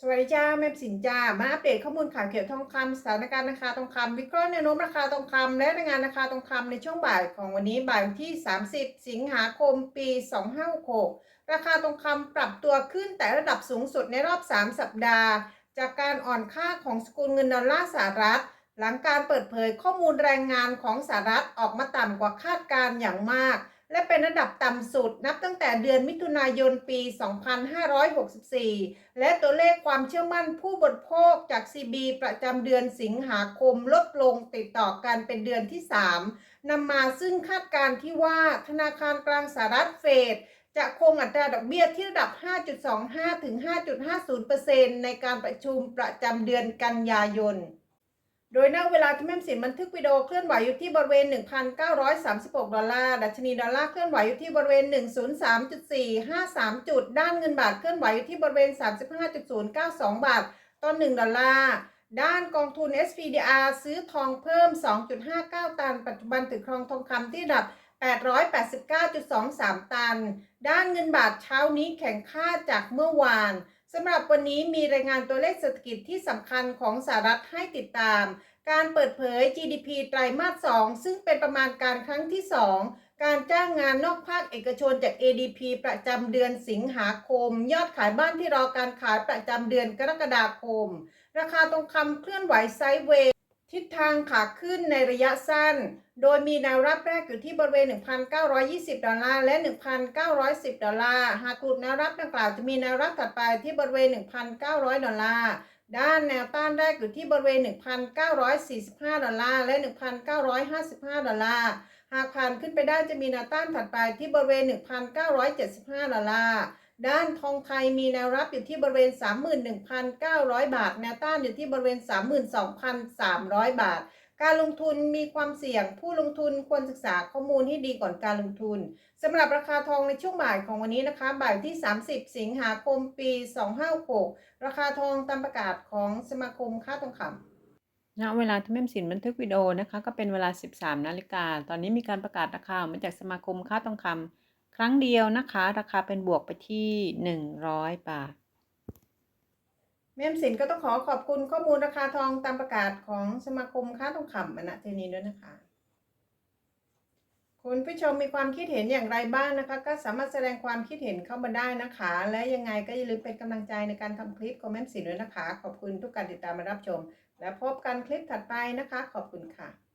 สวัสดีจ้าแม่สินจ้ามาอัปเดตข้อมูลข่าวเกี่ยวกับทองคำสถานการณ์ราคาทองคำวิเคราะห์แนวโน้มราคาทองคำและรายงานราคาทองคำในช่วงบ่ายของวันนี้บ่ายที่ 30 สิงหาคมปี 2566 ราคาทองคำปรับตัวขึ้นแต่ระดับสูงสุดในรอบ 3 สัปดาห์ จากการอ่อนค่าของสกุลเงินดอลลาร์สหรัฐ หลังการเปิดเผยข้อมูลแรงงานของสหรัฐออกมาต่ำกว่าคาดการอย่างมาก และเป็นระดับต่ำสุดนับตั้งแต่เดือนมิถุนายนปี 2564 และตัวเลขความเชื่อมั่นผู้บริโภคจาก CB ประจำเดือนสิงหาคมลดลงติดต่อกันเป็นเดือนที่ 3นำมาซึ่งคาดการณ์ที่ว่าธนาคารกลางสหรัฐเฟดจะคงอัตราดอกเบี้ยที่ระดับ 5.25 ถึง 5.50%ในการประชุมประจำเดือนกันยายน โดยณเวลาที่แม่มสินบันทึกวิดีโอเคลื่อนไหวอยู่ที่บริเวณ 1,936 ดอลลาร์ ดัชนีดอลลาร์เคลื่อนไหวอยู่ที่บริเวณ 103.453 จุด ด้านเงินบาทเคลื่อนไหวอยู่ที่บริเวณ 35.092 บาทต่อ1ดอลลาร์ ด้านกองทุน SPDR ซื้อทองเพิ่ม 2.59 ตัน ปัจจุบันถือครองทองคำที่ระดับ 889.23 ตัน ด้านเงินบาทเช้านี้แข็งค่าจากเมื่อวาน สำหรับวันนี้มีรายงานตัวเลขเศรษฐกิจที่สำคัญของสหรัฐให้ติดตาม การเปิดเผย GDP ไตรมาส 2 ซึ่งเป็นประมาณการครั้งที่ 2 การจ้างงานนอกภาคเอกชนจาก ADP ประจำเดือนสิงหาคม ยอดขายบ้านที่รอการขายประจำเดือนกรกฎาคม ราคาทองคำเคลื่อนไหวไซด์เวย์ ทิศทางขาขึ้นในระยะสั้น โดยมีแนวรับแรกอยู่ที่บริเวณ 1,920 ดอลลาร์ และ 1,910 ดอลลาร์ หากหลุดแนวรับดังกล่าวจะมีแนวรับถัดไปที่บริเวณ 1,900 ดอลลาร์ ด้านแนวต้านแรกอยู่ที่บริเวณ 1,945 ดอลลาร์ และ 1,955 ดอลลาร์ หากผ่านขึ้นไปได้จะมีแนวต้านถัดไปที่บริเวณ 1,975 ดอลลาร์ ด้านทองไทยมีแนวรับอยู่ที่บริเวณ 31,900 บาท แนวต้านอยู่ที่บริเวณ 32,300 บาท การลงทุนมีความเสี่ยง ผู้ลงทุนควรศึกษาข้อมูลให้ดีก่อนการลงทุนสำหรับราคาทองในช่วงบ่ายของวันนี้นะคะบ่ายที่ 30 สิงหาคมปี 256 ราคาทองตามประกาศของสมาคมค้าทองคำณเวลาที่แม่มสินบันทึกวิดีโอนะคะ ก็เป็นเวลา 13 นาฬิกา ตอนนี้มีการประกาศราคาออกมาจากสมาคมค้าทองคำ ครั้งเดียวนะคะ ราคาเป็นบวกไปที่ 100 บาท แม่มสินก็ต้องขอขอบคุณข้อมูลราคาทองตามประกาศของสมาคมค้าทองคำณที่นี้ด้วยนะคะ คุณผู้ชมมีความคิดเห็นอย่างไรบ้างนะคะ ก็สามารถแสดงความคิดเห็นเข้ามาได้นะคะ และยังไงก็อย่าลืมเป็นกำลังใจในการทำคลิปของแม่มสินด้วยนะคะ ขอบคุณทุกการติดตามมารับชม และพบกันคลิปถัดไปนะคะ ขอบคุณค่ะ